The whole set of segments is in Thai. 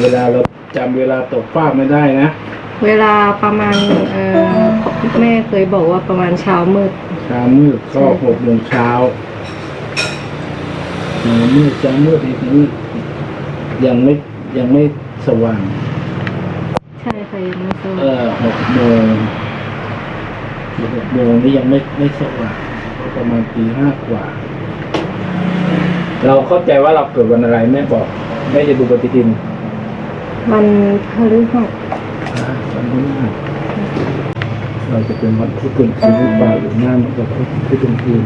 เวลาเราจำเวลาตกฟากไม่ได้นะเวลาประมาณเออแม่เคยบอกว่าประมาณเช้ามืด เช้ามืดก็หกโมงเช้าเช้ามืดเช้ามืดอีกนี้ยังไม่ยังไม่สว่าง ใช่ค่ะยังไม่ทราบเออหกโมงหกโมงนี่ยังไม่ไม่สว่างประมาณตีห้ากว่า เราเข้าใจว่าเราเกิดวันอะไรแม่บอกแม่จะดูปฏิทิน วันพฤหัสอ่าวันพฤหัสเราจะเป็นวันพุธกลางคืนหรือเปล่าหรือหน้ามันจะพุธพุธกลางคืน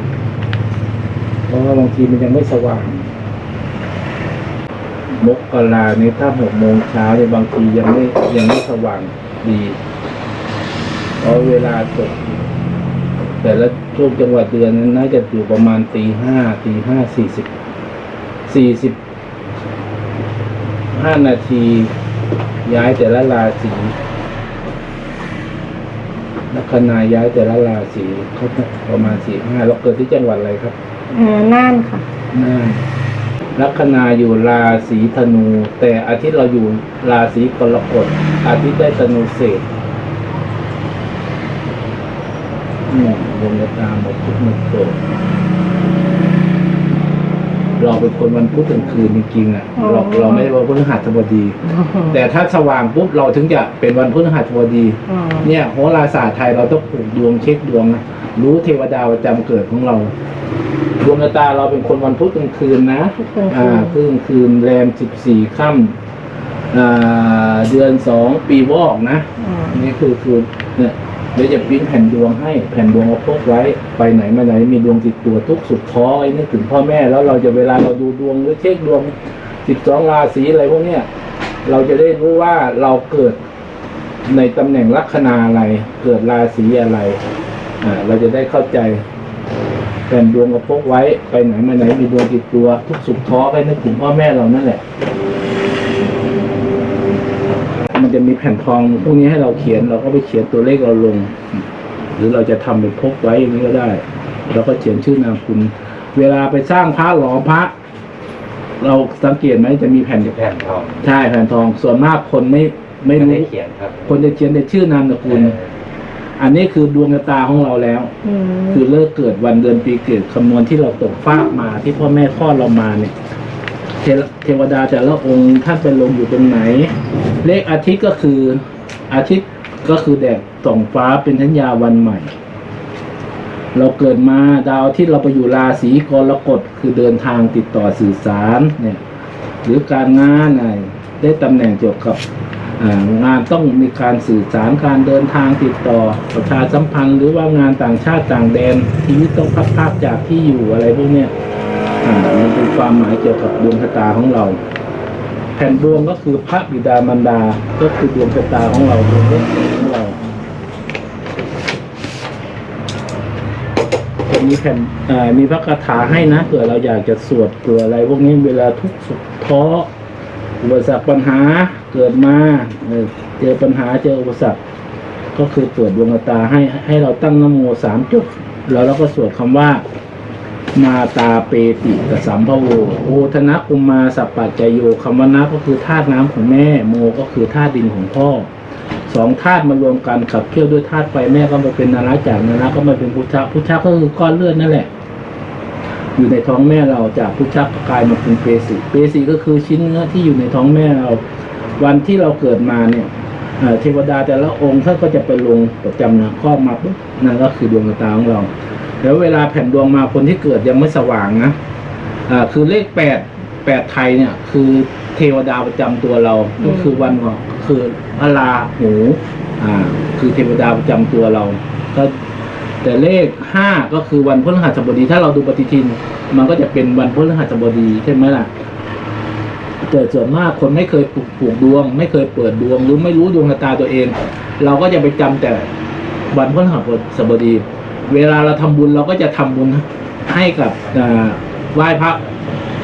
เพราะว่าบางทีมันยังไม่สว่างมกราเนี่ยถ้าหกโมงเช้าเนี่ยบางทียังไม่ยังไม่สว่างดีเพราะเวลาตกแต่ละช่วงจังหวัดเดือนนั้นน่าจะอยู่ประมาณตีห้าตีห้าสี่สิบสี่สิบห้านาที ย้ายแต่ละราศีลัคนาย้ายแต่ละราศีเขาประมาณสี่ห้าเราเกิดที่จังหวัดอะไรครับเออน่านค่ะน่านลัคนาอยู่ราศีธนู แต่อาทิตย์เราอยู่ราศีกรกฎอาทิตย์ได้ธนูเศษอืมดวงชะตาหมดทุกหมดโศก เราเป็นคนวันพุธกลางคืนจริงๆอะอ๋อเราเราไม่ได้ว่าพฤหัสบดี แต่ถ้าสว่างปุ๊บเราถึงจะเป็นวันพฤหัสบดีอ๋อเนี่ยโหราศาสตร์ไทยเราต้องผูกดวงเช็คดวงนะรู้เทวดาประจำเกิดของเราดวงชะตาเราเป็นคนวันพุธกลางคืนนะทุกคนอ่าครึ่งคืนแรมสิบสี่ค่ำอ่าเดือนสองปีวอกนะอ๋อนี่คือคือเนี่ยเดี๋ยวจะปริ้นแผ่นดวงให้แผ่นดวงเอาพกไว้ ไปไหนมาไหนมีดวงติดตัวทุกสุดท้อไอ้นึกถึงพ่อแม่แล้วเราจะเวลาเราดูดวงหรือเช็คดวงสิบสองราศีอะไรพวกเนี้ยเราจะได้รู้ว่าเราเกิดในตำแหน่งลัคนาอะไร เกิดราศีอะไรอ่าเราจะได้เข้าใจแผ่นดวงก็พกไว้ไปไหนมาไหนมีดวงติดตัว ทุกสุขท้อไปนึกถึงพ่อแม่เรานั่นแหละ มันจะมีแผ่นทองพวกนี้ให้เราเขียน เราก็ไปเขียนตัวเลขเราลง หรือเราจะทำเป็นพกไว้อย่างนี้ก็ได้เราก็เขียนชื่อนามคุณ เวลาไปสร้างพระหล่อพระ เราสังเกตไหมจะมีแผ่นแผ่นทองใช่แผ่นทองส่วนมากคนไม่ไม่ไม่รู้ได้เขียนครับ คนจะเขียนแต่ชื่อนามสกุลเอออันนี้คือดวงชะตาของเราแล้วอืมคือเลิกเกิดวันเดือนปีเกิดคำนวณที่เราตกฟากมาที่พ่อแม่คลอดเรามาเนี่ยเทเทวดาแต่ละองค์ท่านเป็นลงอยู่ตรงไหน เลขอาทิตย์ก็คืออาทิตย์ก็คือแดดส่องฟ้าเป็นทัญญาวันใหม่ เราเกิดมาดาวอาทิตย์เราไปอยู่ราศีกรกฎคือเดินทางติดต่อสื่อสารเนี่ยหรือการงานอะไรได้ตำแหน่งเกี่ยวกับงานต้องมีการสื่อสารการเดินทางติดต่อประชาสัมพันธ์ หรือว่างานต่างชาติต่างแดนชีวิตต้องพัดพรากจากที่อยู่อะไรพวกเนี้ยอ่ามันเป็นความหมายเกี่ยวกับดวงชะตาของเรา แผ่นดวงก็คือพระบิดามารดา ก็คือดวงชะตาของเราดวงเล็กของเรามีแผ่นมีพระคาถาให้นะเผื่อเราอยากจะสวดเผื่ออะไร พวกนี้เวลาทุกข์สุขท้ออุปสรรคปัญหาเกิดมาเจอปัญหาเจออุปสรรคก็คือเปิดดวงตาให้ให้เราตั้งนโมสามจุดแล้วเราก็สวดคำว่า มาตาเปติกสัมภโวโอธนะกุมมาสัปปัจจโยคำว่านะก็คือธาตุน้ำของแม่ โมก็คือธาตุดินของพ่อสองธาตุมารวมกันขับเคี่ยวด้วยธาตุไฟแม่ก็มาเป็นนาราจากนาราก็มาเป็นพุทธะพุทธะก็คือก้อนเลือดนั่นแหละ อยู่ในท้องแม่เราจากพุทธะก็กลายมาเป็นเปสีเปสีก็คือชิ้นเนื้อที่อยู่ในท้องแม่เรา วันที่เราเกิดมาเนี่ยเทวดาแต่ละองค์ท่านก็จะไปลงประจำนะครอมาปุ๊บนั่นก็คือดวงตาของเรา แล้วเวลาแผ่นดวงมาคนที่เกิดยังไม่สว่างนะอ่าคือเลขแปดแปดไทยเนี่ย คือเทวดาประจำตัวเรา ก็คือวันของคือพระราหูอ่า คือเทวดาประจำตัวเรา ก็แต่เลขห้าก็คือวันพฤหัสบดี ถ้าเราดูปฏิทิน มันก็จะเป็นวันพฤหัสบดีใช่ไหมล่ะแต่ส่วนมากคนไม่เคยปลูกปลูกดวง ไม่เคยเปิดดวงหรือไม่รู้ดวงชะตาตัวเอง เราก็จะไปจำแต่วันพฤหัสบดี เวลาเราทำบุญเราก็จะทำบุญให้กับอ่าไหว้พระ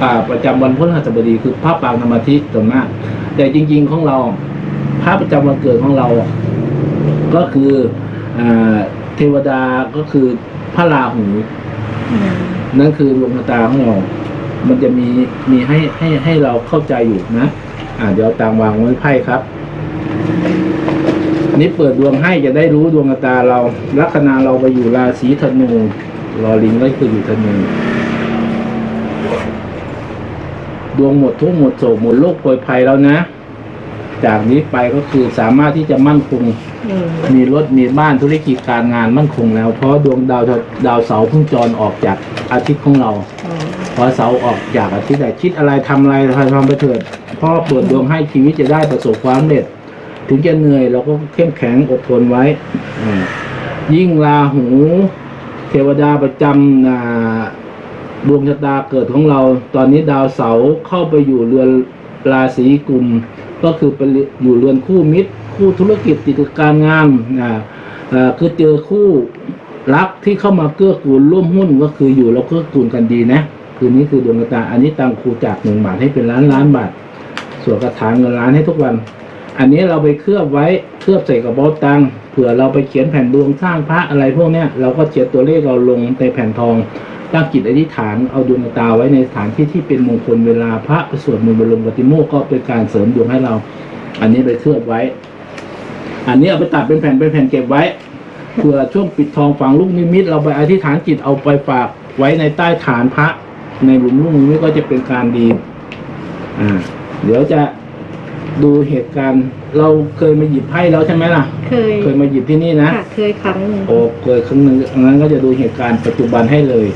อ่าประจำวันพฤหัสบดีคือพระปางธรรมทิส่วนมาก แต่จริง ๆ ของเราพระประจำวันเกิดของเรา ก็คืออ่าเทวดาก็คือพระราหูอืมนั่นคือดวงชะตาของเรา มันจะมีมีให้ให้ให้เราเข้าใจอยู่นะ อ่าเดี๋ยวต่างวางไว้ไพ่ครับ นี่เปิดดวงให้จะได้รู้ดวงชะตาเรา ลัคนาเราไปอยู่ราศีธนูรอลิงก็คืออยู่ธนูดวงหมดทุกข์หมดโศกหมดโรคป่วยภัยแล้วนะ จากนี้ไปก็คือสามารถที่จะมั่นคงอืมมีรถมีบ้านธุรกิจการงานมั่นคงแล้ว เพราะดวงดาวดาวเสาร์เพิ่งจรออกจากอาทิตย์ของเราอืมพอเสาร์ออกจากอาทิตย์แต่คิดอะไรทำอะไรทำไปเถิดพ่อเปิดดวงให้ชีวิตจะได้ประสบความสำเร็จ ถึงจะเหนื่อยเราก็เข้มแข็งอดทนไว้ ยิ่งราหู เทวดาประจำอ่าดวงชะตาเกิดของเรา ตอนนี้ดาวเสาเข้าไปอยู่เรือนราศีกุม ก็คือไปอยู่เรือนคู่มิตร คู่ธุรกิจติดการงานอ่าคือเจอคู่รักที่เข้ามาเกื้อกูลร่วมหุ้นก็คืออยู่แล้วเกื้อกูลกันดีนะ คืนนี้คือดวงชะตาอันนี้ตังครูจากหนึ่งบาทให้เป็นล้านล้านบาทส่วนกระถางเงินล้านให้ทุกวัน อันนี้เราไปเคลือบไว้เคลือบใส่กระเป๋าตังค์เผื่อเราไปเขียนแผ่นดวงสร้างพระอะไรพวกเนี้ยเราก็เขียนตัวเลขเราลงในแผ่นทองตั้งจิตอธิษฐานเอาดวงตาไว้ในสถานที่ที่เป็นมงคลเวลาพระสวดมนต์บรมปฏิโมกก็เป็นการเสริมดวงให้เรา อันนี้ไปเคลือบไว้ อันนี้เอาไปตัดเป็นแผ่นเป็นแผ่นเก็บไว้เผื่อช่วงปิดทองฝังลูกนิมิต เราไปอธิษฐานจิตเอาไปฝากไว้ในใต้ฐานพระ ในหลุมลูกนิมิตก็จะเป็นการดี อ่า เดี๋ยวจะ ดูเหตุการณ์ เราเคยมาหยิบไพ่แล้วใช่ไหมล่ะ เคยเคยมาหยิบที่นี่นะค่ะเคยครั้งหนึ่งโอ้เคยครั้งหนึ่งงั้นก็จะดูเหตุการณ์ปัจจุบันให้เลย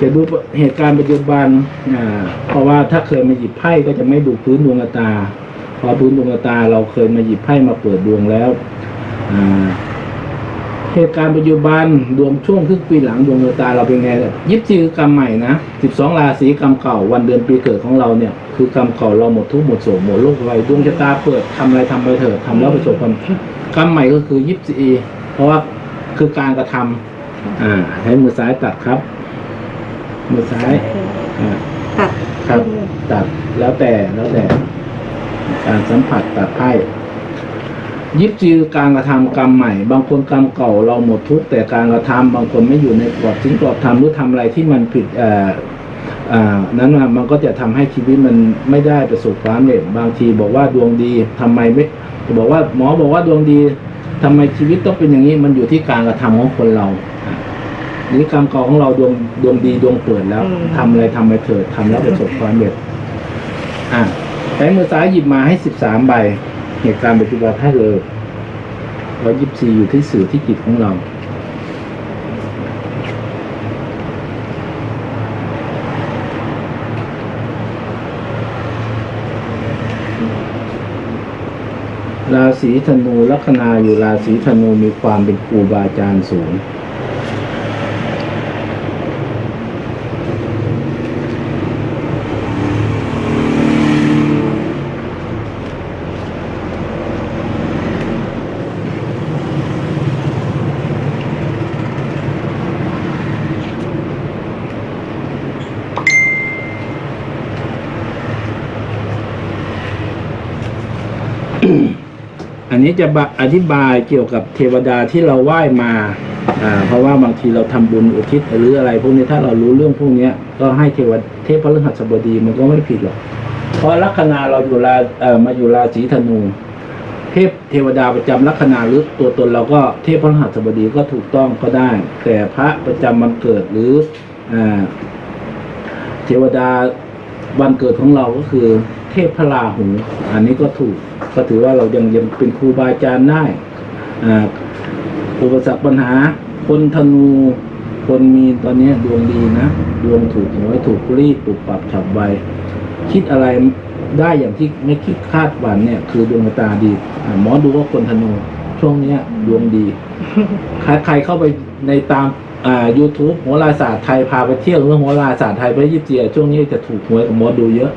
จะดูเหตุการณ์ปัจจุบันอ่าเพราะว่าถ้าเคยมาหยิบไพ่ก็จะไม่ดูพื้นดวงชะตา เพราะพื้นดวงชะตาเราเคยมาหยิบไพ่มาเปิดดวงแล้วอ่า เหตุการณ์ปัจจุบันดวงช่วงครึ่งปีหลังดวงชะตาเราเป็นไงยิบซีคือกรรมใหม่นะสิบสองราศีกรรมเก่าวันเดือนปีเกิดของเราเนี่ยคือกรรมเก่าเราหมดทุกข์หมดโศกหมดโรคภัยดวงชะตาเปิดทำอะไรทำไปเถอะทำแล้วประสบความกรรมใหม่ก็คือยิบซีเพราะว่าคือการกระทำอ่าให้มือซ้ายตัดครับ มือซ้ายอ่าตัดครับขึ้นตัดแล้วแต่แล้วแต่ การสัมผัสตัดไพ่ ยิบจือการกระทำกรรมใหม่ บางคนกรรมเก่าเราหมดทุกข์แต่การกระทำบางคนไม่อยู่ในกรอบทิ้งกรอบทำหรือทำอะไรที่มันผิดเอ่ออ่านั้นน่ะมันก็จะทำให้ชีวิตมันไม่ได้ประสบความสำเร็จบางทีบอกว่าดวงดีทำไมไม่บอกว่าหมอบอกว่าดวงดีทำไมชีวิตต้องเป็นอย่างนี้มันอยู่ที่การกระทำของคนเราอะนี่กรรมเก่าของเราดวงดวงดีดวงเปิดแล้วทำอะไรทำไปเถิดทำแล้วประสบความสำเร็จอะใช้มือซ้ายหยิบมาให้สิบสามใบ เหตุการณ์ปัจจุบันให้เลยร้อยยิบสี่อยู่ที่สื่อที่จิตของเราราศีธนูลัคนาอยู่ราศีธนูมีความเป็นครูบาอาจารย์สูง นี้จะอธิบายเกี่ยวกับเทวดาที่เราไหว้มาอ่าเพราะว่าบางทีเราทำบุญอุทิศหรืออะไร พวกนี้ถ้าเรารู้เรื่องพวกเนี้ย ก็ให้เทวดเทพพฤหัสบดีมันก็ไม่ผิดหรอกเพราะลัคนาเราอยู่ราเอ่อมาอยู่ราศีธนูเทพเทวดาประจำลัคนาหรือตัวตนเราก็เทพพฤหัสบดีก็ถูกต้องก็ได้ แต่พระประจำวันเกิดหรืออ่าเทวดาวันเกิดของเราก็คือ เทพพราหู อันนี้ก็ถูกก็ถือว่าเรายังยังเป็นครูบาอาจารย์ได้อุปสรรคปัญหา คนธนูคนมีตอนนี้ดวงดีนะ ดวงถูกหวยถูกรีบปรับปรับฉับไวคิดอะไรได้อย่างที่ไม่คิดคาดหวังเนี่ย คือดวงตาดีหมอดูว่าคนธนูช่วงเนี้ยดวงดีใครใครเข้าไปในตามอ่า YouTube โหราศาสตร์ไทยพาไปเที่ยวเรื่องโหราศาสตร์ไทยไปยิปเจียช่วงนี้จะถูกหวยกับหมอดูเยอะ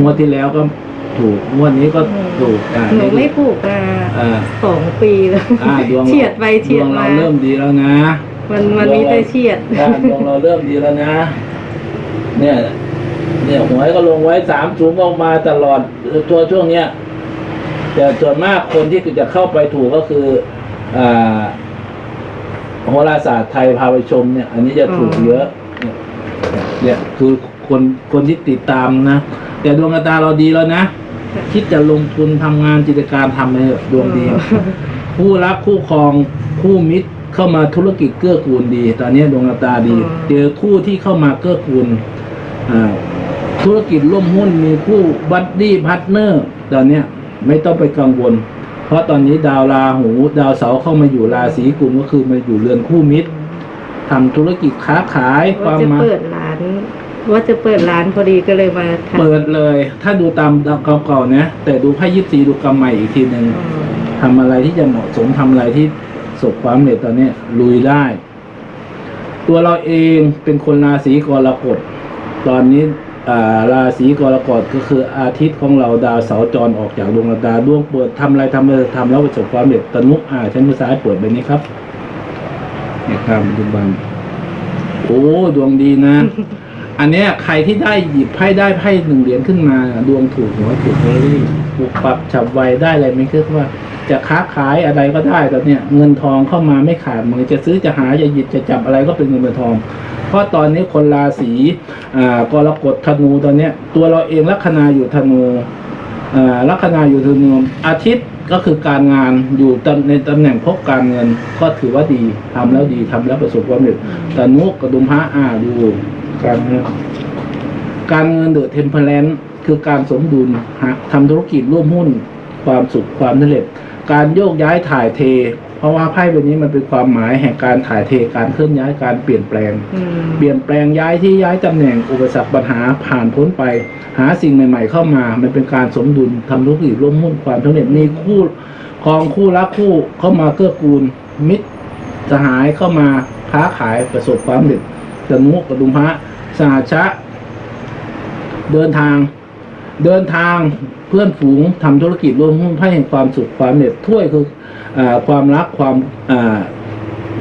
งวดที่แล้วก็ถูกงวดนี้ก็ถูกอ่าหนูไม่ถูกมาอ่าสองปีแล้วอ่าดวงราเฉียดไปเฉียดดวงมาเราเริ่มดีแล้วนะมันมันมีแต่เฉียดอ่าดวงเราเริ่มดีแล้วนะ เนี่ย เนี่ยหวยก็ลงไว้สามสูงออกมาตลอดตัวช่วงเนี้ยแต่ส่วนมากคนที่จะเข้าไปถูกก็คืออ่าโหราศาสตร์ไทยพาไปชมเนี่ย อันนี้จะถูกเยอะ เนี่ยเนี่ยคือคนคนที่ติดตามนะ แต่ดวงตาเราดีแล้วนะ คิดจะลงทุนทำงานกิจการทำไปเถอะดวงดี คู่รักคู่ครองคู่มิตรเข้ามาธุรกิจเกื้อกูลดี ตอนนี้ดวงตาดี เจอคู่ที่เข้ามาเกื้อกูลธุรกิจร่วมหุ้นมีคู่บัดดี้พาร์ทเนอร์ตอนนี้ไม่ต้องไปกังวล เพราะตอนนี้ดาวราหู ดาวเสาเข้ามาอยู่ราศีกุมก็คือมาอยู่เรือนคู่มิตรทำธุรกิจค้าขายควาวจะมาเปิดร้าน ว่าจะเปิดร้านพอดีก็เลยมาทำเปิดเลย ถ้าดูตามดาวเก่าๆนะ แต่ดูไพ่ยิปซีดูกรรมใหม่อีกทีหนึ่งอืมทำอะไรที่จะเหมาะสมทำอะไรที่ประสบความสำเร็จตอนเนี้ยลุยได้ ตัวเราเองเป็นคนราศีกรกฎตอนนี้อ่าราศีกรกฎก็คืออาทิตย์ของเราดาวเสาร์จรออกจากดวงชะตาดวงเปิดทำอะไรทำอะไรทำแล้วประสบความสำเร็จตนุอ่าใช้มือซ้ายเปิดไปนี้ครับเนี่ยครับดูบันโอ้ดวงดีนะ อันเนี้ยใครที่ได้หยิบไพ่ได้ไพ่หนึ่งเหรียญขึ้นมา ดวงถูกหัวถูกเตอรี่ปลูกปรับฉับไวได้อะไรไม่คือว่า จะค้าขายอะไรก็ได้ตอนเนี้ยเงินทองเข้ามาไม่ขาดมือจะซื้อจะหาจะหยิบจะจับอะไรก็เป็นเงินเป็นทอง เพราะตอนนี้คนราศีอ่ากรกฎธนูตอนเนี้ย ตัวเราเองลัคนาอยู่ธนูอ่าลัคนาอยู่ธนูอาทิตย์ก็คือการงานอยู่ในตำแหน่งพบการเงินก็ถือว่าดีทำแล้วดีทำแล้วประสบความสำเร็จแต่นุกระดุมพระอ่าดู การเงินการเงินเดือดเทมเพลนคือการสมดุลหาทำธุรกิจร่วมหุ้น ความสุขความสำเร็จ การโยกย้ายถ่ายเท เพราะว่าไพ่ใบนี้มันเป็นความหมายแห่งการถ่ายเทการเคลื่อนย้ายการเปลี่ยนแปลงอืมเปลี่ยนแปลงย้ายที่ย้ายตำแหน่งอุปสรรคปัญหาผ่านพ้นไป หาสิ่งใหม่ ๆ เข้ามา มันเป็นการสมดุลทำธุรกิจร่วมหุ้นความสำเร็จมีคู่ครองคู่รักคู่เข้ามาเกื้อกูลมิตรสหายเข้ามาค้าขายประสบความสำเร็จ ตนุกระดุมพระสหชะ เดินทาง เดินทางเพื่อนฝูงทำธุรกิจร่วมหุ้นให้แห่งความสุขความสำเร็จถ้วยคืออความรักความ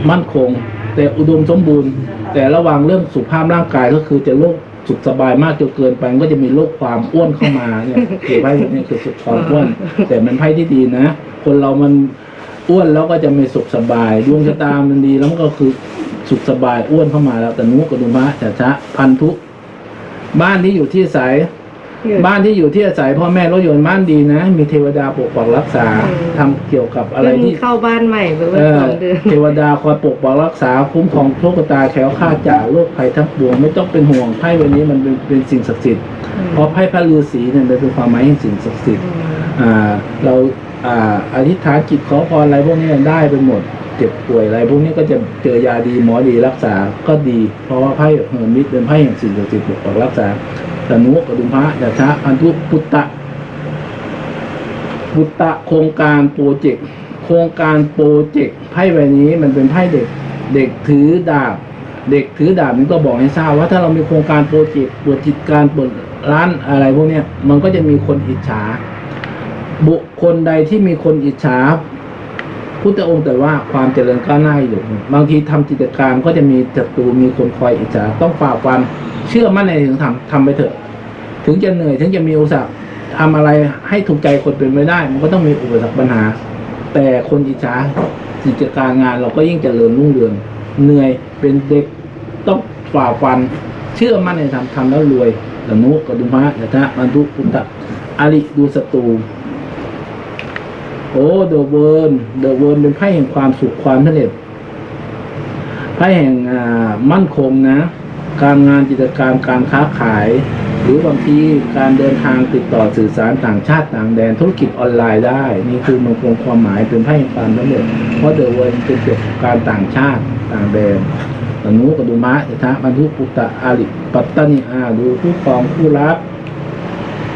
มั่นคง แต่อุดมสมบูรณ์ แต่ระวังเรื่องสุขภาพร่างกายก็คือจะโรคสุขสบายมากจนเกินไปก็จะมีโรคความอ้วนเข้ามาเนี่ยคือไพ่พวกนี้คือสุขความอ้วน แต่มันไพ่ที่ดีนะ คนเรามันอ้วนแล้วก็จะไม่สุขสบายดวงชะตามันดีแล้วมันก็คือ สุขสบายอ้วนเข้ามาแล้วแต่นุกระดุมะจะชะพันธุ บ้านที่อยู่ที่อาศัยอยู่บ้านที่อยู่ที่อาศัยพ่อแม่รถยนต์บ้านดีนะ มีเทวดาปกปักรักษาอืมทำเกี่ยวกับอะไรเพิ่งที่เข้าบ้านใหม่ไปเอเมื่อสอองเดือนเทวดาคอยปกปักรักษาคุ้มครองโชคชะตาแคล้วคลาดจากโรคภัยทั้งปวงไม่ต้องเป็นห่วงไพ่วันนี้มันเป็นเป็นสิ่งศักดิ์สิทธิ์เพราะไพ่พระฤาษีเนี่ยมันเป็นความหมายแห่งสิ่งศักดิ์สิทธิ์อ่าเราอ่าอธิษฐานจิตขอพรอะไรพวกนี้ได้ไปหมด เจ็บป่วยอะไรพวกนี้ก็จะเจอยาดีหมอดีรักษาก็ดี เพราะว่าไพ่เหินมิตรเป็นไพ่แห่งสิ่งศักดิ์สิทธิ์ปกปักรักษาตนุกระดุมพระยาชะพันธุพุตตะพุตตะโครงการโปรเจกต์โครงการโปรเจกต์ไพ่ใบนี้มันเป็นไพ่เด็ก เด็กถือดาบ เด็กถือดาบนี่ก็บอกให้ทราบว่าถ้าเรามีโครงการโปรเจกต์เปิดกิจการเปิดร้านอะไรพวกนี้มันก็จะมีคนอิจฉาบุคคลใดที่มีคนอิจฉา พุทธองค์แต่ว่าความเจริญก้าวหน้าอยู่ บางทีทำกิจการก็จะมีศัตรูมีคนคอยอิจฉาต้องฝ่าฟันเชื่อมั่นในถึงทำทำไปเถอะ ถึงจะเหนื่อยถึงจะมีอุปสรรคทำอะไรให้ถูกใจคนเป็นไม่ได้ มันก็ต้องมีอุปสรรคปัญหา แต่คนอิจฉากิจการงานเราก็ยิ่งเจริญรุ่งเรืองเหนื่อยเป็นเด็กต้องฝ่าฟัน เชื่อมั่นในทำทำแล้วรวยดนุกดุมพระยะทะมันทุพุทธะอริดูศัตรู โอ้เดอะเวิร์นเดอะเวิร์นเป็นไพ่แห่งความสุขความสำเร็จไพ่แห่งอ่ามั่นคงนะ การงานกิจการการค้าขาย หรือบางทีการเดินทางติดต่อสื่อสารต่างชาติต่างแดนธุรกิจออนไลน์ได้ นี่คือมันคงความหมายเป็นไพ่แห่งความสำเร็จเพราะเดอะเวิร์เป็นเกี่ยวกับการต่างชาติต่างแดนตนุกดุมะเอทะบรรทุปุตตะอาริปัตตานิอาดูคู่ครองคู่รัก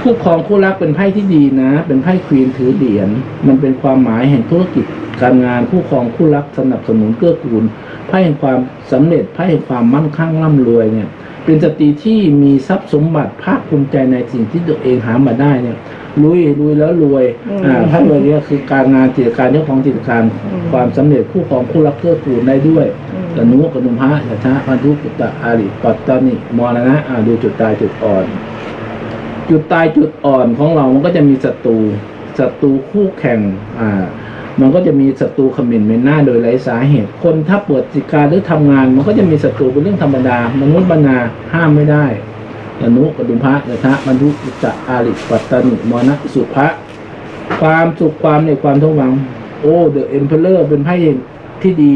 คู่ครองคู่รักเป็นไพ่ที่ดีนะ เป็นไพ่ควีนถือเหรียญมันเป็นความหมายแห่งธุรกิจการงานคู่ครองคู่รักสนับสนุนเกื้อกูลไพ่แห่งความสำเร็จไพ่แห่งความมั่นคงร่ำรวยเนี่ย เป็นสตรีที่มีทรัพย์สมบัติภาคภูมิใจในสิ่งที่ตัวเองหามาได้เนี่ยลุยลุยแล้วรวยอืมอ่าไพ่ใบนี้คือการงานกิจการเจ้าของกิจการอืมความสำเร็จคู่ครองคู่รักเกื้อกูลได้ด้วยอืมตนุกนุมพระยะชะพันธุปุตตะอาริปัตตานิมรณะอ่าดูจุดตายจุดอ่อน จุดตายจุดอ่อนของเรามันก็จะมีศัตรูศัตรูคู่แข่งอ่ามันก็จะมีศัตรูขมิ่นเมนหน้าโดยไร้สาเหตุ คนถ้าเปิดกิการหรือทำงาน มันก็จะมีศัตรูเป็นเรื่องธรรมดามนุษย์บรรณาห้ามไม่ได้อนุกดุมพระนะทะมันทุจะอาริปัตตนิมรณะสุภะความสุขความในความทุ่งหวัง โอ้เดอะเอ็มเพลเลอร์เป็นไพ่ที่ดี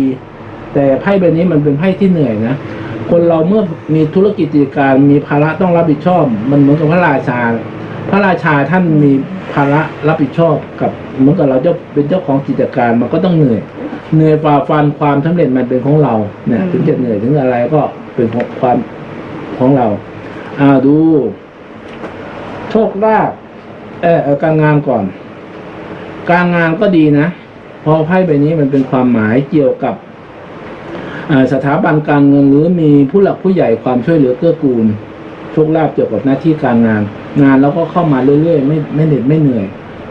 แต่ไพ่ใบนี้มันเป็นไพ่ที่เหนื่อยนะ คนเราเมื่อมีธุรกิจกิจการมีภาระต้องรับผิดชอบ มันเหมือนกับพระราชา พระราชาท่านมีภาระรับผิดชอบกับเหมือนกับเราเจ้าเป็นเจ้าของกิจการมันก็ต้องเหนื่อยเหนื่อยฝ่าฟันความสำเร็จมันเป็นของเราเนี่ยถึงจะเหนื่อยถึงอะไรก็เป็นของความของเราอ่าดู โชคลาภเออการงานก่อน การงานก็ดีนะพราะไพ่ใบนี้มันเป็นความหมายเกี่ยวกับ สถาบันการเงินหรือมีผู้หลักผู้ใหญ่ความช่วยเหลือเกื้อกูลโชคลาภเกี่ยวกับหน้าที่การงาน งานเราก็เข้ามาเรื่อยๆ ไม่ไม่เหน็ดไม่เหนื่อย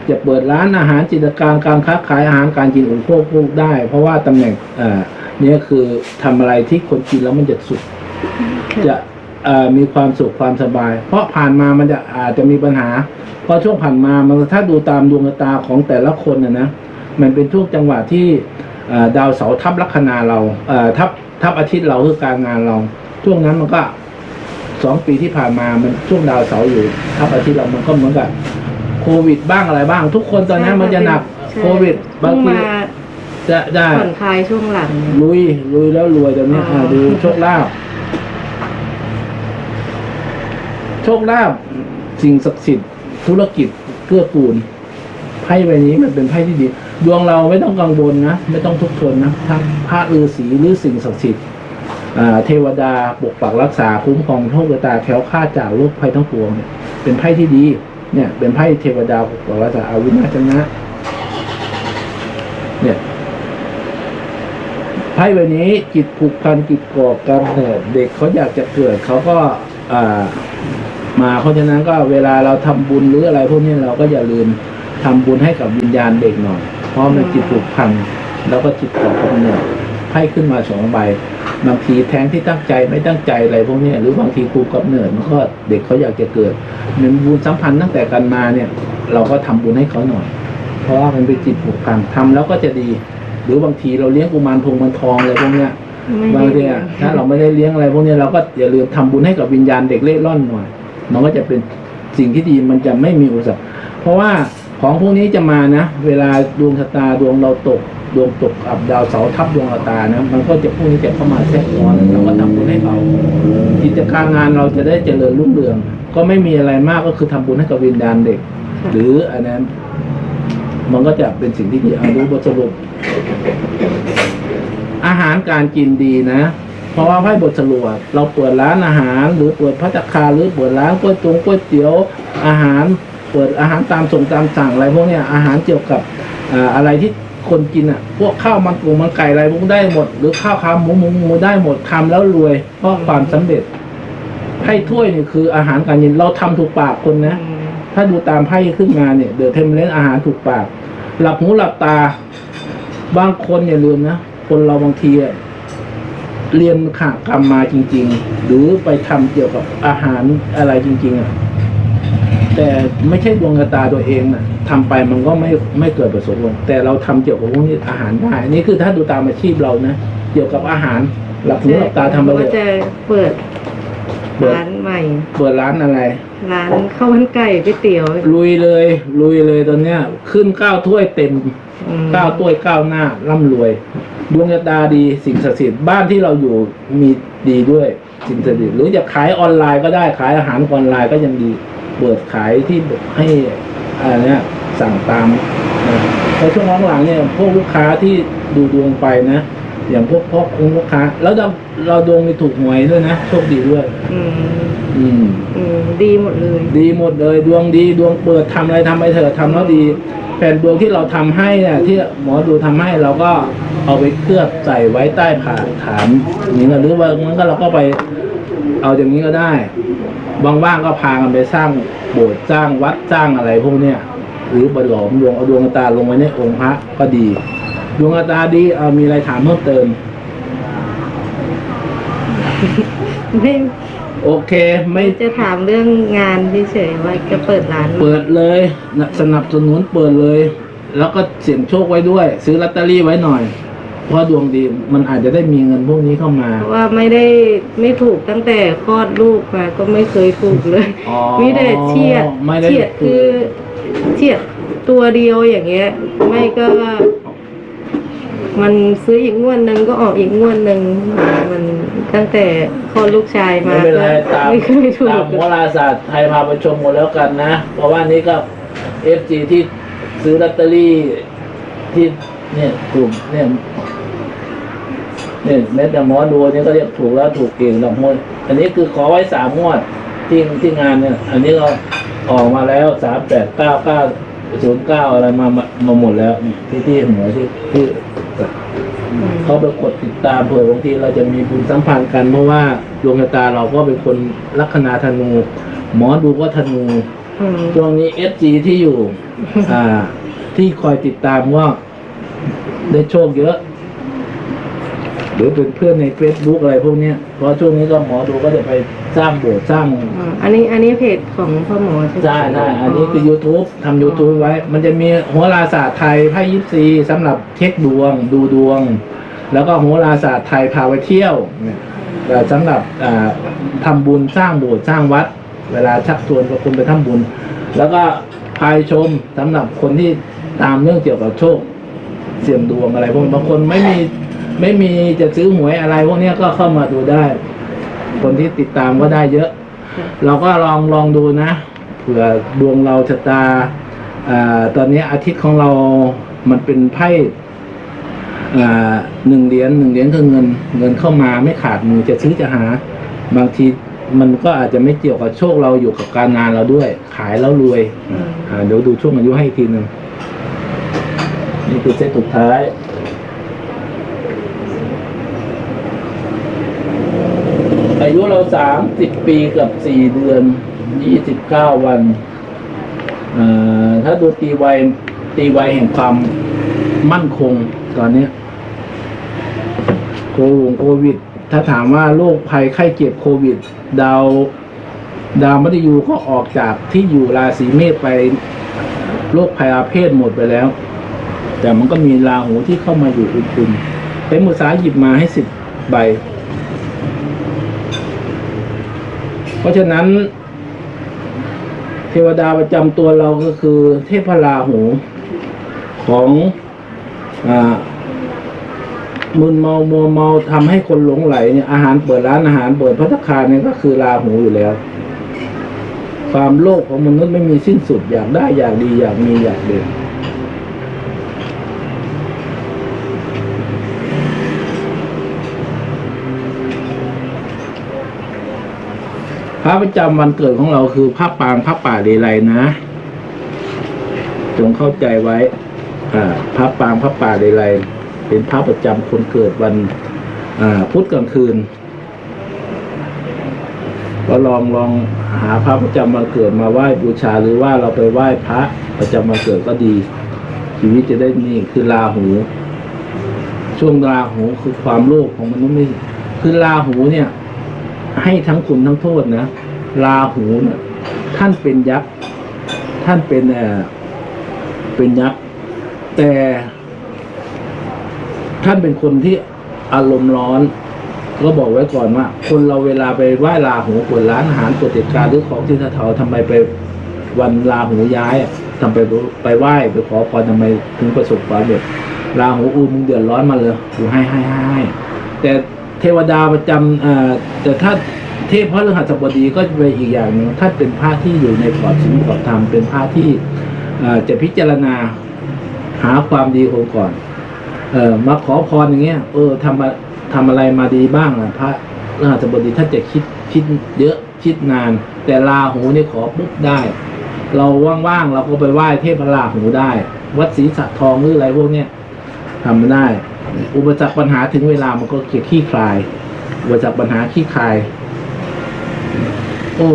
จะเปิดร้านอาหารจิตรการการค้าขายอาหารการกินอุปโภคพูกได้ เพราะว่าตำแหน่งอ่าเนี่ยคือทำอะไรที่คนกินแล้วมันจะสุขจะเอ่อมีความสุขความสบาย เพราะผ่านมามันจะอาจจะมีปัญหา เพราะช่วงผ่านมามันถ้าดูตามดวงชะตาของแต่ละคนนะนะมันเป็นช่วงจังหวะที่เอ่อ ดาวเสาร์ทับลัคนาเราเอ่อทับทับอาทิตย์เราคือการงานเรา ช่วงนั้นมันก็สองปีที่ผ่านมามันช่วงดาวเสาร์อยู่ทับอาทิตย์เรามันก็เหมือนกับโควิดบ้างอะไรบ้าง ทุกคนตอนนี้มันจะหนักใช่โควิดบางเพิ่ทีมาจะได้ผ่อนคลายช่วงหลังลุยลุยแล้วรวยตอนนี้อ๋ออ่อ่าดูโชคลาภโชคลาภสิ่งศักดิ์สิทธิ์ธุรกิจเกื้อกูลไพ่ใบนี้มันเป็นไพ่ที่ดี ดวงเราไม่ต้องกังวลนะ ไม่ต้องทุกข์ทนนะทั้งพระฤาษีหรือสิ่งศักดิ์สิทธิ์เทวดาปกปักรักษาคุ้มครองโชคตาแคล้วคลาดจากโรคภัยทั้งปวงเนี่ยเป็นไพ่ที่ดีเนี่ย เป็นไพ่เทวดาปกปักรักษาอาวินาชนะ เนี่ยไพ่ใบนี้จิตผูกพันจิตก่อกำเนิดเด็กเขาอยากจะเกิดเขาก็อ่ามาเพราะฉะนั้นก็เวลาเราทำบุญหรืออะไรพวกนี้เราก็อย่าลืมทำบุญให้กับวิญญาณเด็กหน่อย พราะมันจิตผูกพันแล้วก็จิตก่อกำเนิดไพ่ขึ้นมาสองใบบางทีแท้งที่ตั้งใจไม่ตั้งใจอะไรพวกนี้หรือบางทีผูกกำเนิดมันก็เด็กเขาอยากจะเกิดมันบุญสัมพันธ์ตั้งแต่กันมาเนี่ย เราก็ทำบุญให้เขาหน่อย เพราะว่ามันเป็นจิตผูกพันทำแล้วก็จะดี หรือบางทีเราเลี้ยงกุมารทองมันทองอะไรพวกเนี้ยบางทีถ้าเราไม่ได้เลี้ยงอะไรพวกนี้เราก็อย่าลืมทำบุญให้กับวิญญาณเด็กเล่ร่อนหน่อยมันก็จะเป็นสิ่งที่ดีมันจะไม่มีอุปสรรคเพราะว่า ของพวกนี้จะมานะ เวลาดวงชะตาดวงเราตก ดวงตกอับดาวเสาทับดวงชะตานะ มันก็จะพวกนี้จะเข้ามาแทรกซ้อนเราก็ทำบุญให้เขากิจการงานเราจะได้เจริญรุ่งเรือง ก็ไม่มีอะไรมากก็คือทำบุญให้กับวิญญาณเด็ก หรืออันนั้น มันก็จะเป็นสิ่งที่ดีเอาดูบทสรุป อาหารการกินดีนะเพราะว่าไพ่บทสรุปเราเปิดร้านอาหาร หรือเปิดพัตคาหรือเปิดร้านก๋วยตงก๋วยเตี๋ยวอาหาร เปิดอาหารตามส่งตามสั่งอะไรพวกเนี้ยอาหารเกี่ยวกับอ่าอะไรที่คนกินอะ พวกข้าวมันปูมันไก่อะไรพวกได้หมด หรือข้าวขาหมูหมูหมูได้หมดทำแล้วรวย เพราะความสำเร็จไพ่ถ้วยนี่คืออาหารการกินเราทำถูกปากคนนะอืมถ้าดูตามไพ่ขึ้นมาเนี่ยเดอะเทมเลนอาหารถูกปาก หลับหูหลับตา บางคนอย่าลืมนะ คนเราบางทีอะเรียนขากรรมมาจริง ๆ หรือไปทำเกี่ยวกับอาหารอะไรจริง ๆอะ แต่ไม่ใช่ดวงชะตาตัวเองอะทำไปมันก็ไม่ไม่เกิดประสบผลแต่เราทำเกี่ยวกับพวกนี้อาหารได้นี่คือถ้าดูตามอาชีพเรานะเกี่ยวกับอาหารหลับหูหลับตาทำไปเลก็ยจะเปิดเปิดร้านใหม่ เปิดร้านอะไร ร้านข้าวมันไก่ก๋วยเตี๋ยว ลุยเลย ลุยเลยตอนเนี้ย ขึ้นเก้าถ้วยเต็มอืมก้าวต้วยก้าวหน้าร่ำรวย ดวงชะตาดีสิ่งศักดิ์สิทธิ์บ้านที่เราอยู่มีดีด้วยสิ่งศักดิ์สิทธิ์หรือจะขายออนไลน์ก็ได้ขายอาหารออนไลน์ก็ยังดี เปิดขายที่ให้อะไรเนี้ยสั่งตามนะเพราะช่วงหลังๆเนี่ยพวกลูกค้าที่ดูดวงไปนะอย่างพวกพ่อคงลูกค้า แล้วเราเราดวงมีถูกหวยด้วยนะโชคดีด้วย อืมอืม อืมดีหมดเลย ดีหมดเลยดวงดีดวงเปิดทำอะไรทำไปเถอะทำแล้วดี แผ่นดวงที่เราทำให้เนี่ยที่หมอดูทำให้เราก็เอาไปเคลือบใส่ไว้ใต้ผ่าฐานอย่างนี้ก็หรือว่ามันก็เราก็ไปเอาอย่างนี้ก็ได้ ว่างๆก็พากันไปสร้างโบสถ์สร้างวัดสร้างอะไรพวกเนี้ยหรือไปหลอมดวงเอาดวงตาลงไว้ในองค์พระก็ดี ดวงตาดีเอามีอะไรถามเพิ่มเติม ไม่โอเค ไม่จะถามเรื่องงานเฉยๆว่าจะเปิดร้านเปิดเลยสนับสนุนเปิดเลย แล้วก็เสี่ยงโชคไว้ด้วย ซื้อลอตเตอรี่ไว้หน่อย เพราะดวงดีมันอาจจะได้มีเงินพวกนี้เข้ามา เพราะว่าไม่ได้ไม่ถูกตั้งแต่คลอดลูกมาก็ไม่เคยถูกเลยอ๋อมีแต่เฉียดไม่ได้ เฉียดคือเฉียดตัวเดียวอย่างเงี้ย ไม่ก็มันซื้ออีกงวดหนึ่งก็ออกอีกงวดหนึ่งมันตั้งแต่คลอดลูกชายมาไม่เป็นไรก็ตามไม่เคยถูตามก โหราศาสตร์ไทยพาไปชมหมดแล้วกันนะ เพราะว่านี้ก็เอฟจีที่ซื้อลอตเตอรี่ที่ เนี่ยกลุ่มเนี่ยเนี่ยแม้แต่หมอดูนี่ก็เรียกถูกแล้วถูกเก่งดอกมดอันนี้คือขอไว้สามงวดที่ที่งานเนี่ย อันนี้เราออกมาแล้วสามแปดเก้าเก้าศูนย์เก้าอะไรมามามาหมดแล้วนี่ที่ที่หัวที่ที่อืมเขาไปกดติดตามเผื่อบางทีเราจะมีบุญสัมพันธ์กันเพราะว่าดวงชะตาเราก็เป็นคนลัคนาธนู หมอดูก็ธนูอืมช่วงนี้เอสจีที่อยู่ อ่า ที่คอยติดตามว่า ได้โชคเยอะ หรือเป็นเพื่อนใน Facebook อะไรพวกเนี้ยเพราะช่วงนี้ก็หมอดูก็จะไปสร้างโบสถ์สร้างอ่าอันนี้อันนี้เพจของพ่อหมอใช่ไหมใช่ใช่อันนี้คือ YouTube ทำ YouTube ไว้ มันจะมีโหราศาสตร์ไทยไพ่ยิปซีสำหรับเช็คดวง ดูดวง แล้วก็โหราศาสตร์ไทยพาไปเที่ยวเนี่ยแต่สำหรับอ่าทำบุญสร้างโบสถ์สร้างวัด เวลาชักชวนคนไปทำบุญ แล้วก็พายชมสำหรับคนที่ตามเรื่องเกี่ยวกับโชค เสี่ยงดวงอะไร พวกนี้บางคนไม่มีไม่มีจะซื้อหวยอะไร พวกนี้ก็เข้ามาดูได้ คนที่ติดตามก็ได้เยอะ เราก็ลองลองดูนะเผื่อดวงเราชะตาอตอนนี้อาทิตย์ของเรามันเป็นไพ่หนึ่งเหรียญหนึ่งเหรียญคือเงิน เงินเข้ามาไม่ขาดมือจะซื้อจะหา บางทีมันก็อาจจะไม่เกี่ยวกับโชคเราอยู่กับการงานเราด้วย ขายแล้วรวยเดี๋ยวดูช่วงอายุให้อีกทีหนึ่ง นี่คือเซตสุดท้าย อายุเราสามสิบปีกับสี่เดือนยี่สิบเก้าวันอ่าถ้าดูตีวัยตีวัยแห่งความมั่นคงตอนนี้โควงโควิด ถ้าถามว่าโรคภัยไข้เจ็บโควิด ดาวดาวมฤตยูก็ออกจากที่อยู่ราศีเมษไปโรคภัยอาเพศหมดไปแล้ว แต่มันก็มีราหูที่เข้ามาอยู่อุ่นๆเป็นมือซ้ายหยิบมาให้สิบใบ เพราะฉะนั้น เทวดาประจำตัวเราก็คือ เทพราหูของอมึนเมามัวเมาทำให้คนหลงไหลเนี่ยอาหารเปิดร้านอาหารเปิดพัตตาคารเนี่ยก็คือราหูอยู่แล้ว ความโลภของมนุษย์ไม่มีสิ้นสุดอยากได้อยากดีอยากมีอยากเด่น พระประจำวันเกิดของเราคือพระปางพระป่าเลไลนะ จงเข้าใจไว้ อ่าพระปางพระป่าเลไลเป็นพระประจำคนเกิดวันพุธกลางคืน ก็ลองลองหาพระประจำวันเกิดมาไหว้บูชาหรือว่าเราไปไหว้พระประจำวันเกิดก็ดี ชีวิตจะได้นี่คือราหู ช่วงราหูคือความโลภของมนุษย์ไม่คือราหูเนี่ย ให้ทั้งคุณทั้งโทษนะราหูเนี่ยท่านเป็นยักษ์ท่านเป็นเอ่อเป็นยักษ์แต่ ท่านเป็นคนที่อารมณ์ร้อน ก็บอกไว้ก่อนว่า คนเราเวลาไปไหว้ราหูเปิดร้านอาหารกดติดการหรือของที่เถาทำไมไปวันราหูย้ายอะทำไปไปไหว้ไปขอพรทำไมถึงประสบความสำเร็จราหูอูมึงเดือดร้อนมาเลยกูให้ให้ให้ให้แต่ เทวดาประจำแต่ถ้าเทพพระฤหัสบดีก็จะเป็นอีกอย่างหนึ่งท่านเป็นพระที่อยู่ในกรอบศีลกรอบธรรมเป็นพระที่จะพิจารณาหาความดีของก่อนเออมาขอพรอย่างเงี้ยเออทำมาทำอะไรมาดีบ้างอะพระราชบดีท่านจะคิดคิดเยอะคิดนาน แต่ลาหูเนี่ยขอปุ๊บได้ เราว่างๆเราก็ไปไหว้เทพราหูได้ วัดศรีสัตทองหรืออะไรพวกเนี้ย ทำไม่ได้ อุปสรรคปัญหาถึงเวลามันก็เกี่ยขี้คลาย อุปสรรคปัญหาขี้คลาย โอ้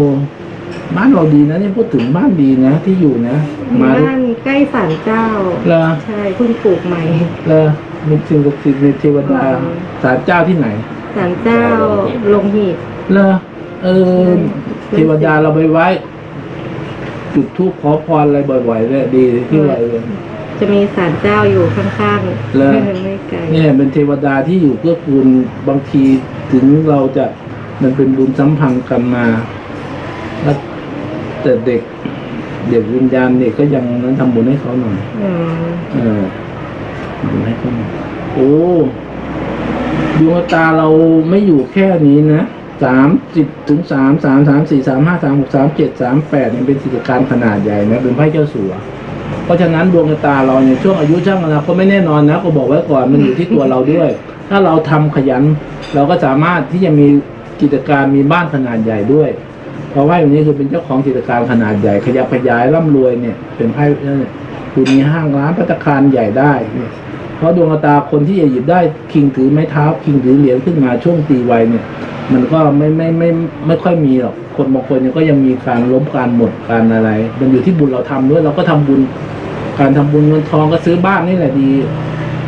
บ้านเราดีนะเนี่ยพูดถึงบ้านดีนะ ที่อยู่นะมาบ้านใกล้ศาลเจ้าเหรอใช่เพิ่งปลูกใหม่แล้วมีสิ่งศักดิ์สิทธิ์มีเทวดาอืมศาลเจ้าที่ไหนศาลเจ้าลงหีบเลอเอออืมเทวดาเราไปไว้ จุดทูปขอพรอะไรบ่อยๆเลยดีที่ไหวเลย จะมีศาลเจ้าอยู่ข้างๆเหรอไม่ไกลเนี่ยเป็นเทวดาที่อยู่เพื่อกูลบางทีถึงเราจะมันเป็นบุญสัมพันธ์กันมาแล้วแต่เด็ก เด็กวิญญาณเด็กก็ยังนั้นทำบุญให้เขาหน่อยอืมเออทำบุญให้เขาหน่อยโอ้ดวงตาเราไม่อยู่แค่นี้นะสามสิบถึงสามสามสามสี่สามห้าสามหกสามเจ็ดสามแปดเนี่ยเป็นกิจการขนาดใหญ่นะ เป็นไพ่เจ้าสัว เพราะฉะนั้นดวงชะตาเราเนี่ยช่วงอายุช่างอนาคตไม่แน่นอนนะก็บอกไว้ก่อนมันอยู่ที่ตัวเราด้วย ถ้าเราทำขยัน เราก็สามารถที่จะมีกิจการมีบ้านขนาดใหญ่ด้วยเพราะว่าอย่างนี้คือเป็นเจ้าของกิจการขนาดใหญ่ขยับขยายร่ำรวยเนี่ย เป็นไพ่เนี่ยคุณมีห้างร้านพัตตาคารใหญ่ได้เนี่ย เพราะดวงตาคนที่จะหยิบได้คิงถือไม้เท้าคิงถือเหรียญขึ้นมาช่วงตีไวเนี่ย มันก็ไม่ไม่ไม่ไม่ไม่ค่อยมีหรอกคนบางคนเนี่ยก็ยังมีการล้มการหมดการอะไร มันอยู่ที่บุญเราทำด้วยเราก็ทำบุญ การทำบุญเงินทองก็ซื้อบ้านนี่แหละดี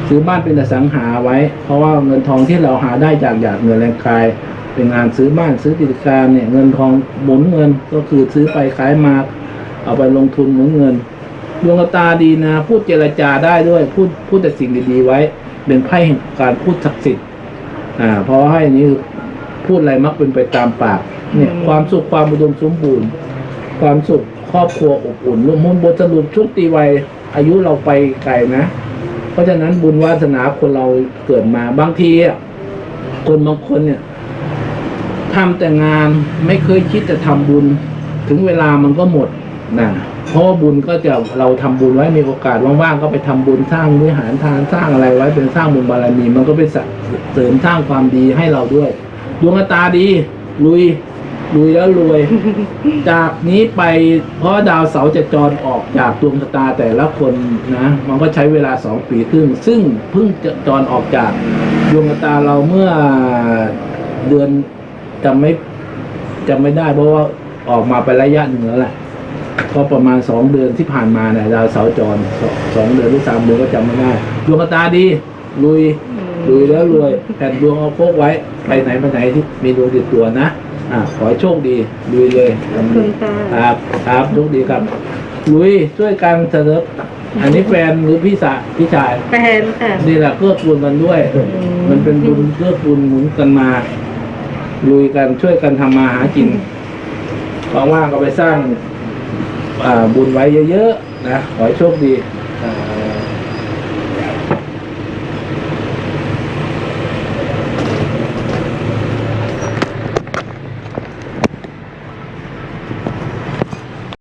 ซื้อบ้านเป็นอสังหาไว้ เพราะว่าเงินทองที่เราหาได้จากหยาดเงินแรงกายเป็นงานซื้อบ้านซื้อกิจการเนี่ยเงินทองหมุนเงินก็คือซื้อไปขายมาเอาไปลงทุนหมุนเงิน ดวงตาดีนะ พูดเจรจาได้ด้วย พูดพูดแต่สิ่งดีๆไว้ เป็นไพ่แห่งการพูดศักดิ์สิทธิ์อ่าเพราะให้นี้พูดอะไรมักเป็นไปตามปาก เนี่ย ความสุขความอุดมสมบูรณ์ ความสุขครอบครัวอบอุ่นรวมมุนบทสรุปช่วงตีวัยอายุเราไปไกลนะ เพราะฉะนั้นบุญวาสนาคนเราเกิดมาบางทีอะคนบางคนเนี่ยทำแต่งานไม่เคยคิดจะทำบุญ ถึงเวลามันก็หมดนะ เพราะว่าบุญก็จะเราทำบุญไว้มีโอกาสว่างๆก็ไปทำบุญสร้างวิหารทานสร้างอะไรไว้เป็นสร้างบุญบารมี มันก็เป็นเสริมสร้างความดีให้เราด้วย ดวงตาดีลุยลุยแล้วรวย จากนี้ไปเพราะดาวเสาร์จะจรออกจากดวงชะตาแต่ละคนนะมันก็ใช้เวลาสองปีครึ่ง ซึ่งเพิ่งจะจรออกจากดวงชะตาเราเมื่อเดือนจำไม่จำไม่ได้เพราะว่าออกมาไประยะหนึ่งแล้วแหละ ก็ประมาณสองเดือนที่ผ่านมาเนี่ยดาวเสาร์จรสองสองเดือนหรือสามเดือนก็จำไม่ได้ดวงชะตาดีลุยลุยแล้วรวยแผ่นดวงเอาพกไว้ไปไหนมาไหนที่มีดวงติดตัวนะอ่าขอให้โชคดีลุยเลยขอบคุณค่ะครับครับโชคดีครับลุยช่วยกันเสนออันนี้แฟนหรือพี่สาพี่ชายแฟนค่ะนี่แหละเกื้อกูลกันด้วยอืมมันเป็นบุญเกื้อกูลหนุนกันมา ลุยกันช่วยกันทำมาหากินว่างๆก็ไปสร้างอ่า บุญไว้เยอะๆนะขอให้โชคดี